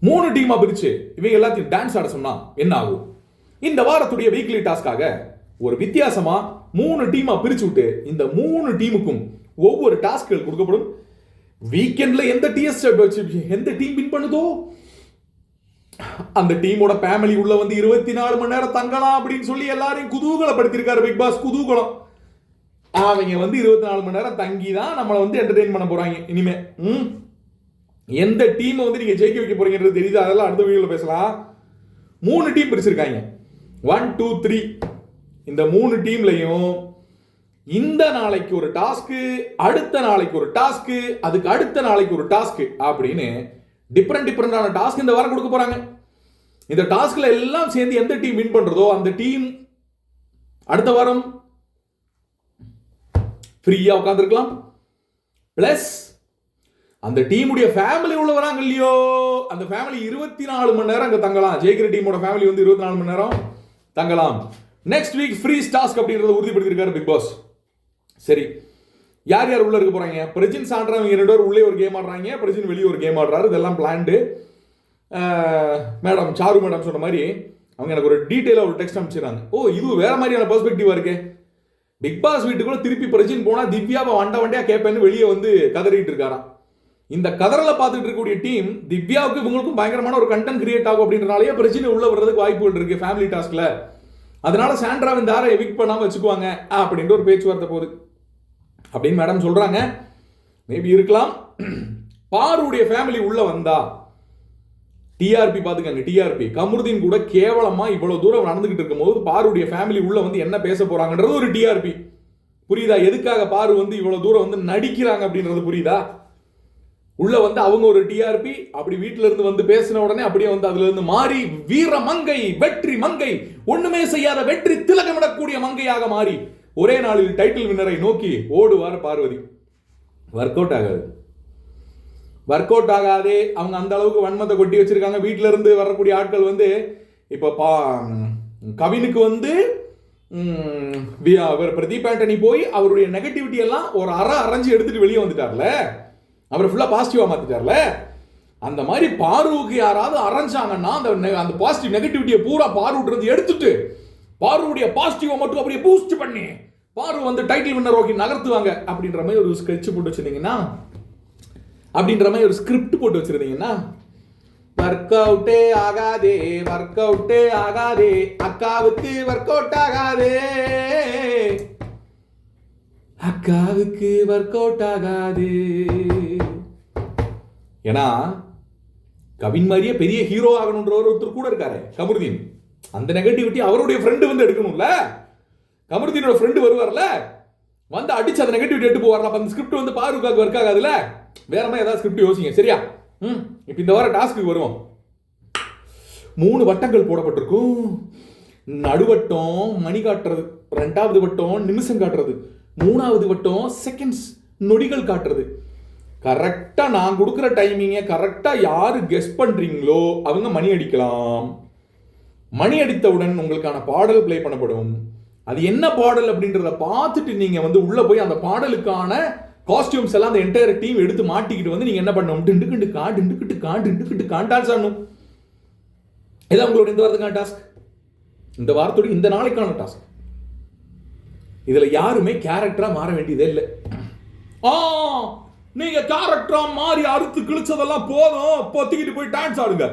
மூணு டீமா பிரிச்சு இவங்க எல்லாத்தையும் டான்ஸ் ஆட சொன்னா என்ன ஆகும்? இந்த வாரத்துடைய வீக்லி டாஸ்க்காக ஒரு வித்தியாசமா மூணு டீமா பிரிச்சு விட்டு இந்த மூணு டீமுக்கும் ஒவ்வொரு டாஸ்க்கள் கொடுக்கப்படும். வீக்கெண்ட்ல எந்த டிஎஸ் எந்த டீம் வின் பண்ணுதோ? அந்த டீமோட ஃபேமிலி உள்ள வந்து இருபத்தி நாலு மணி நேரம் தங்கலாம் அப்படின்னு சொல்லி எல்லாரையும் குதூகலப்படுத்திருக்காரு பிக் பாஸ் குதூகலம். அவங்க வந்து இருபத்தி நாலு மணி நேரம் தங்கி தான் நம்மளை வந்து என்டர்டெயின் பண்ண போறாங்க. இனிமே ம்? எந்த டீமை வந்து நீங்கள் ஜெயிக்க வைக்க போறீங்கன்றது தெரியுது. அதெல்லாம் அடுத்த வீடியோவில் பேசலாம். மூணு டீம் பிரிச்சிருக்காங்க. ஒன் டூ த்ரீ இந்த மூணு டீம்லையும் இந்த நாளைக்கு ஒரு டாஸ்க்கு அடுத்த நாளைக்கு ஒரு டாஸ்க்கு அதுக்கு அடுத்த நாளைக்கு ஒரு டாஸ்க்கு அப்படின்னு டிஃப்ரெண்ட் டிஃப்ரெண்டான டாஸ்க் இந்த வாரம் கொடுக்க போறாங்க. இந்த டாஸ்கில் எல்லாம் சேர்ந்து எந்த டீம் வின் பண்ணுறதோ அந்த டீம் அடுத்த வாரம் ஃப்ரீயாக உட்காந்துருக்கலாம் ப்ளஸ் அந்த டீமுடைய ஃபேமிலி உள்ளவராங்க இல்லையோ? அந்த ஃபேமிலி இருபத்தி நாலு மணி நேரம் அங்கே தங்கலாம். ஜெயிக்கிற டீமோட ஃபேமிலி வந்து இருபத்தி நாலு மணி நேரம் தங்கலாம். நெக்ஸ்ட் வீக் ஃப்ரீ டாஸ்க் அப்படின்றத உறுதிப்படுத்திருக்காரு பிக் பாஸ் சரி. யார் யார் உள்ள இருக்க போறாங்க? பிரஜின் சாண்டா இவங்க ரெண்டு பேர் உள்ளே ஒரு கேம் ஆடுறாங்க. பிரஜின் வெளியே ஒரு கேம் ஆடுறாரு. இதெல்லாம் பிளான்டு மேடம் சாரு மேடம் சொன்ன மாதிரி அவங்க எனக்கு ஒரு டீட்டெயிலாக ஒரு டெக்ஸ்ட் அனுப்பிச்சிடுறாங்க. ஓ இது வேற மாதிரியான பெர்ஸ்பெக்டிவா இருக்கே. பிக் பாஸ் வீட்டுக்குள்ள திருப்பி பிரஜின் போனா திவ்யாவை வண்ட வண்டியா கேட்பேன்னு வெளியே வந்து கதறிட்டு இருக்காராம். இந்த கதரில் பார்த்துட்டு இருக்கக்கூடிய டீம் திவ்யாவுக்கு இவங்களுக்கும் பயங்கரமான ஒரு கண்டென்ட் கிரியேட் ஆகும் அப்படின்றனாலேயே பிரச்சனை உள்ள வர்றதுக்கு வாய்ப்புகள் இருக்கு ஃபேமிலி டாஸ்க்ல அதனால சாண்ட்ரா தாரை எவிக் பண்ணாமல் வச்சுக்குவாங்க அப்படின்ற ஒரு பேச்சுவார்த்தை போகுது. அப்படின்னு மேடம் சொல்றாங்க. மேபி இருக்கலாம். பாருடைய ஃபேமிலி உள்ள வந்தா டிஆர்பி பார்த்துக்கங்க டிஆர்பி கமருதீன் கூட கேவலமா இவ்வளவு தூரம் நடந்துகிட்டு இருக்கும்போது பாருடைய ஃபேமிலி உள்ள வந்து என்ன பேச போறாங்கன்றது ஒரு டிஆர்பி புரியுதா? எதுக்காக பாரு வந்து இவ்வளவு தூரம் வந்து நடிக்கிறாங்க அப்படின்றது புரியுதா? உள்ள வந்து அவங்க ஒரு டிஆர்பி அப்படி வீட்ல இருந்து வந்து பேசின உடனே அப்படியே வந்து அதுல இருந்து மாறி வீர மங்கை வெற்றி மங்கை ஒண்ணுமே செய்யாத வெற்றி திலகமிடக்கூடிய மங்கையாக மாறி ஒரே நாளில் டைட்டில் வின்னரை நோக்கி ஓடுவார் பார்வதி. ஒர்க் அவுட் ஆகாது. ஒர்க் அவுட் ஆகாதே அவங்க அந்த அளவுக்கு வன்மத்தை கொட்டி வச்சிருக்காங்க. வீட்ல இருந்து வரக்கூடிய ஆட்கள் வந்து இப்போ பா கவினுக்கு வந்து அவர் பிரதீப் ஆண்டனி போய் அவருடைய நெகட்டிவிட்டி எல்லாம் ஒரு அற அரைஞ்சு எடுத்துட்டு வெளியே வந்துட்டார்ல. அவர் ஃபுல்லாக பாசிட்டிவாக மாற்றிட்டார்ல அந்த மாதிரி பார்வுக்கு யாராவது அரைஞ்சாங்கன்னா அந்த அந்த பாசிட்டிவ் நெகட்டிவிட்டியை பூரா பார்வுட்றது எடுத்துட்டு பார்வுடைய பாசிட்டிவை மட்டும் அப்படியே பூஸ்ட் பண்ணி பார்வை வந்து டைட்டில் வின்னர் ஓகே நகர்த்துவாங்க அப்படின்ற மாதிரி ஒரு ஸ்கெட்ச் போட்டு வச்சுருந்தீங்கன்னா அப்படின்ற மாதிரி ஒரு ஸ்கிரிப்ட் போட்டு வச்சுருந்தீங்கன்னா ஒர்க் அவுட்டே ஆகாதே ஒர்க் அவுட்டே ஆகாதே அக்காவுக்கு ஒர்க் அவுட் ஆகாதே. அக்காவுக்கு ஒர்க் அவுட் ஆகாது. ஏன்னா கவின் மாதிரியே பெரிய ஹீரோ ஆகணுன்ற ஒருத்தர் கூட இருக்காரு கமருதீன். அந்த நெகட்டிவிட்டி அவருடைய ஃப்ரெண்டு வந்து எடுக்கணும்ல? கமருதீனோட ஃப்ரெண்டு வருவார்ல? வந்து அடிச்சு அந்த நெகட்டிவிட்டி எடுத்து போவார்ல அந்த ஸ்கிரிப்ட் வந்து பாருக்காக்கு ஒர்க் ஆகாதுல்ல வேற மாதிரி ஏதாவது ஸ்கிரிப்ட் யோசிங்க சரியா? ம் இப்போ இந்த வாரம் டாஸ்க்கு வருவோம். மூணு வட்டங்கள் போடப்பட்டிருக்கும். நடுவட்டம் மணி காட்டுறது ரெண்டாவது வட்டம் நிமிஷம் காட்டுறது. மூணாவது வட்டம் செகண்ட்ஸ் நொடிகள் காட்டுறது. கரெக்டாக நான் கொடுக்குற டைமிங்கை கரெக்டாக யார் கெஸ் பண்ணுறீங்களோ அவங்க மணி அடிக்கலாம். மணி அடித்தவுடன் உங்களுக்கான பாடல் ப்ளே பண்ணப்படும். அது என்ன பாடல் அப்படின்றத பார்த்துட்டு நீங்கள் வந்து உள்ளே போய் அந்த பாடலுக்கான காஸ்டியூம்ஸ் எல்லாம் அந்த என்டையர் டீம் எடுத்து மாட்டிக்கிட்டு வந்து நீங்கள் என்ன பண்ணணும்? டிண்டுக்கிட்டு கா டிண்டுக்கிட்டு கா டிண்டுக்கிட்டு கான் டான்ஸ் ஆடணும். இதான் உங்களோட இந்த வாரத்துக்கான டாஸ்க் இந்த வாரத்தோட இந்த நாளைக்கான டாஸ்க் இதில் யாருமே கேரக்டராக மாற வேண்டியதே இல்லை. ஆ நீங்கள் கேரக்டராக மாறி அறுத்து கிழிச்சதெல்லாம் போதும். பொத்திக்கிட்டு போய் டான்ஸ் ஆடுங்க.